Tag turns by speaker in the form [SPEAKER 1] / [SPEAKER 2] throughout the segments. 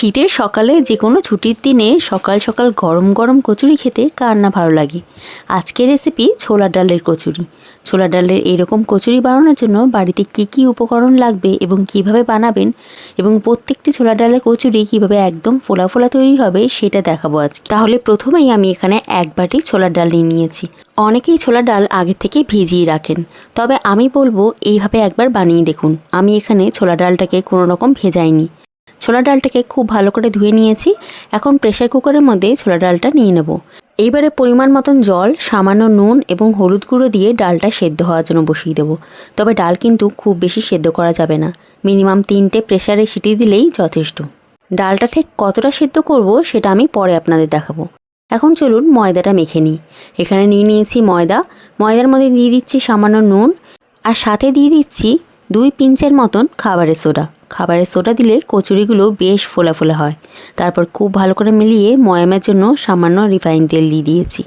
[SPEAKER 1] শীতের সকালে যে কোনো ছুটির দিনে সকাল সকাল গরম গরম কচুরি খেতে কার না ভালো লাগে। আজকের রেসিপি ছোলা ডালের কচুরি। ছোলা ডালের এরকম কচুরি বানানোর জন্য বাড়িতে কি কি উপকরণ লাগবে এবং কীভাবে বানাবেন এবং প্রত্যেকটি ছোলা ডালের কচুরি কীভাবে একদম ফোলা ফোলা তৈরি হবে সেটা দেখাবো আজকে। তাহলে প্রথমেই আমি এখানে এক বাটি ছোলার ডাল নিয়ে নিয়েছি। অনেকেই ছোলা ডাল আগে থেকে ভিজিয়ে রাখেন। তবে আমি বলব, এইভাবে একবার বানিয়ে দেখুন। আমি এখানে ছোলা ডালটাকে কোনো রকম ভেজাইনি। ছোলা ডালটাকে খুব ভালো করে ধুয়ে নিয়েছি। এখন প্রেশার কুকারের মধ্যে ছোলা ডালটা নিয়ে নেব। এইবারে পরিমাণ মতন জল, সামান্য নুন এবং হলুদ গুঁড়ো দিয়ে ডালটা সেদ্ধ হওয়ার জন্য বসিয়ে দেবো। তবে ডাল কিন্তু খুব বেশি সেদ্ধ করা যাবে না। মিনিমাম তিনটে প্রেশারে সিটি দিলেই যথেষ্ট। ডালটা ঠিক কতটা সেদ্ধ করব সেটা আমি পরে আপনাদের দেখাবো। এখন চলুন ময়দাটা মেখে নিই। এখানে নিয়ে নিয়েছি ময়দা। ময়দার মধ্যে দিয়ে দিচ্ছি সামান্য নুন। আর সাথে দিয়ে দিচ্ছি দুই পিঞ্চের মতন খাবারের সোডা। খাবারের সোডা দিলে কচুরিগুলো বেশ ফোলা ফোলা হয়। তারপর খুব ভালো করে মিলিয়ে ময়ামের জন্য সামান্য রিফাইন তেল দিয়ে দিয়েছি।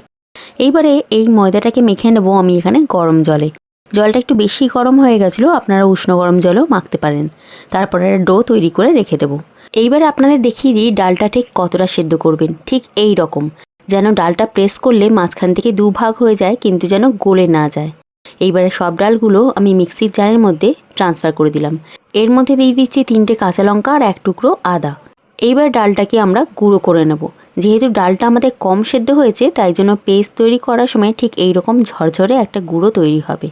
[SPEAKER 1] এইবারে এই ময়দাটাকে মেখে নেব আমি এখানে গরম জলে। জলটা একটু বেশি গরম হয়ে গেছিল, আপনারা উষ্ণ গরম জলও মাখতে পারেন। তারপরে ডো তৈরি করে রেখে দেবো। এইবারে আপনাদের দেখিয়ে দিই ডালটা ঠিক কতটা সেদ্ধ করবেন। ঠিক এই রকম। যেন ডালটা প্রেস করলে মাঝখান থেকে দু ভাগ হয়ে যায়, কিন্তু যেন গলে না যায়। এইবারে সব ডালগুলো আমি মিক্সির জারের মধ্যে ট্রান্সফার করে দিলাম। এর মধ্যে দিয়ে দিচ্ছি তিনটে কাঁচা লঙ্কা আর এক টুকরো আদা। এইবার ডালটাকে আমরা গুঁড়ো করে নেব। যেহেতু ডালটা আমাদের কম সেদ্ধ হয়েছে, তাই জন্য পেস্ট তৈরি করার সময় ঠিক এই রকম ঝরঝরে একটা গুঁড়ো তৈরি হবে।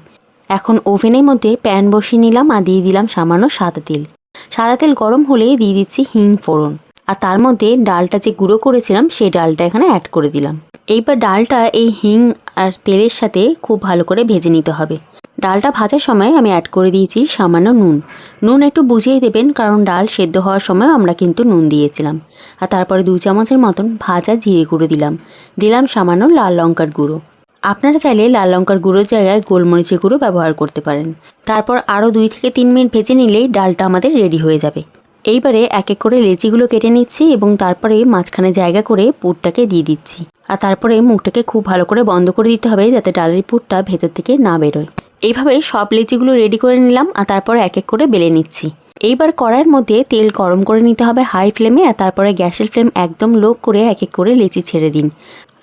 [SPEAKER 1] এখন ওভেনের মধ্যে প্যান বসিয়ে নিলাম আর দিয়ে দিলাম সামান্য সাদা তেল। সাদা তেল গরম হলে দিয়ে দিচ্ছি হিং ফোড়ন। আর তার মধ্যে ডালটা যে গুঁড়ো করেছিলাম, সেই ডালটা এখানে অ্যাড করে দিলাম। এইবার ডালটা এই হিং আর তেলের সাথে খুব ভালো করে ভেজে নিতে হবে। ডালটা ভাজার সময় আমি অ্যাড করে দিয়েছি সামান্য নুন। নুন একটু বুঝিয়ে দেবেন, কারণ ডাল সেদ্ধ হওয়ার সময় আমরা কিন্তু নুন দিয়েছিলাম। আর তারপরে দু চামচের মতন ভাজা জিরে গুঁড়ো দিলাম। দিলাম সামান্য লাল লঙ্কার গুঁড়ো। আপনারা চাইলে লাল লঙ্কার গুঁড়োর জায়গায় গোলমরিচের গুঁড়ো ব্যবহার করতে পারেন। তারপর আরও দুই থেকে তিন মিনিট ভেজে নিলেই ডালটা আমাদের রেডি হয়ে যাবে। এইবারে এক এক করে লেচিগুলো কেটে নিচ্ছি এবং তারপরে মাঝখানে জায়গা করে পুরটাকে দিয়ে দিচ্ছি। আর তারপরে মুখটাকে খুব ভালো করে বন্ধ করে দিতে হবে যাতে ডালের পুরটা ভেতর থেকে না বেরোয়। এইভাবে সব লেচিগুলো রেডি করে নিলাম আর তারপরে এক এক করে বেলে নিচ্ছি। এইবার কড়াইয়ের মধ্যে তেল গরম করে নিতে হবে হাই ফ্লেমে আর তারপরে গ্যাসের ফ্লেম একদম লো করে এক এক করে লেচি ছেড়ে দিন।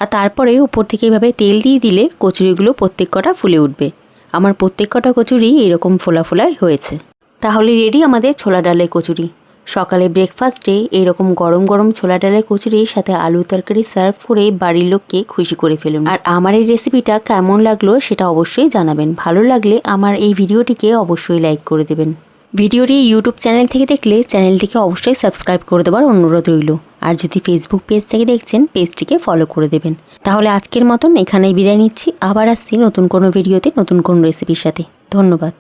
[SPEAKER 1] আর তারপরে উপর থেকে এভাবে তেল দিয়ে দিলে কচুরিগুলো প্রত্যেক কটা ফুলে উঠবে। আমার প্রত্যেক কটা কচুরি এরকম ফোলা ফোলায় হয়েছে। তাহলে রেডি আমাদের ছোলা ডালের কচুরি। সকালে ব্রেকফাস্টে এইরকম গরম গরম ছোলা ডালের কচুরির সাথে আলু তরকারি সার্ভ করে বাড়ির লোককে খুশি করে ফেলুন। আর আমার এই রেসিপিটা কেমন লাগল সেটা অবশ্যই জানাবেন। ভালো লাগলে আমার এই ভিডিওটিকে অবশ্যই লাইক করে দেবেন। ভিডিওটি ইউটিউব চ্যানেল থেকে দেখলে চ্যানেলটিকে অবশ্যই সাবস্ক্রাইব করে দেওয়ার অনুরোধ রইল। আর যদি ফেসবুক পেজ থেকে দেখছেন পেজটিকে ফলো করে দেবেন। তাহলে আজকের মতন এখানেই বিদায় নিচ্ছি। আবার আসছি নতুন কোনো ভিডিওতে নতুন কোনো রেসিপির সাথে। ধন্যবাদ।